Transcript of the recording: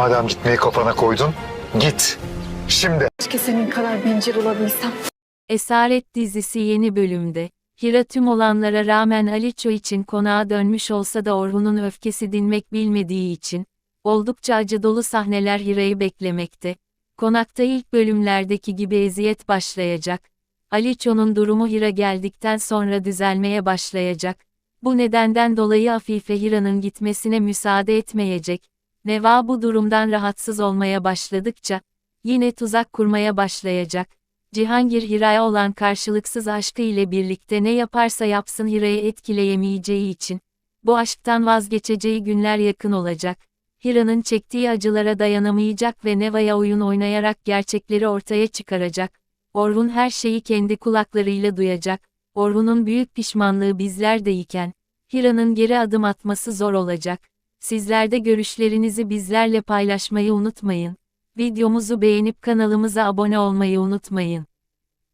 Madem gitmeyi kafana koydun, git. Şimdi. Keşke senin kadar bencil olabilsem. Esaret dizisi yeni bölümde. Hira tüm olanlara rağmen Aliço için konağa dönmüş olsa da Orhun'un öfkesi dinmek bilmediği için, oldukça acı dolu sahneler Hira'yı beklemekte. Konakta ilk bölümlerdeki gibi eziyet başlayacak. Aliço'nun durumu Hira geldikten sonra düzelmeye başlayacak. Bu nedenden dolayı Afife Hira'nın gitmesine müsaade etmeyecek. Neva bu durumdan rahatsız olmaya başladıkça, yine tuzak kurmaya başlayacak. Cihangir Hira'ya olan karşılıksız aşkı ile birlikte ne yaparsa yapsın Hira'yı etkileyemeyeceği için, bu aşktan vazgeçeceği günler yakın olacak. Hira'nın çektiği acılara dayanamayacak ve Neva'ya oyun oynayarak gerçekleri ortaya çıkaracak. Orhun her şeyi kendi kulaklarıyla duyacak. Orhun'un büyük pişmanlığı bizlerdeyken, Hira'nın geri adım atması zor olacak. Sizler de görüşlerinizi bizlerle paylaşmayı unutmayın. Videomuzu beğenip kanalımıza abone olmayı unutmayın.